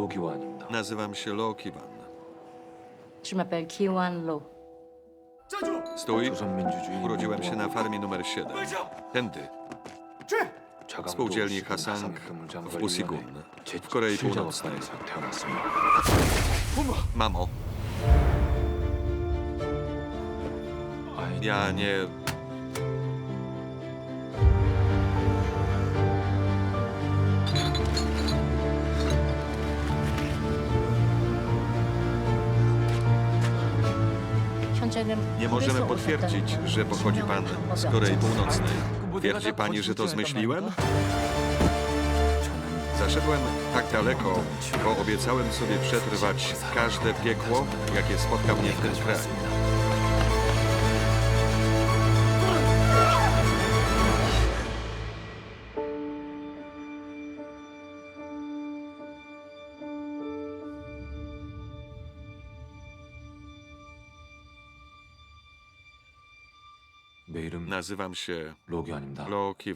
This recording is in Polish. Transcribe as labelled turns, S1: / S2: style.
S1: 로기완입니다.
S2: Nazywam się Lo Kiwan.
S3: Je m'appelle Kiwan Lo.
S2: Stój.
S1: 조선민주주의
S2: Urodziłem się na farmie numer 7. Tędy, w spółdzielni Hasang w Usigun, w Korei Północnej.
S1: 태어났습니다.
S2: Mamo,
S1: 아이,
S2: ja nie... Nie możemy potwierdzić, że pochodzi pan z Korei Północnej. Twierdzi pani, że to zmyśliłem? Zaszedłem tak daleko, bo obiecałem sobie przetrwać każde piekło, jakie spotka mnie w tym kraju. Nazywam się
S1: 로기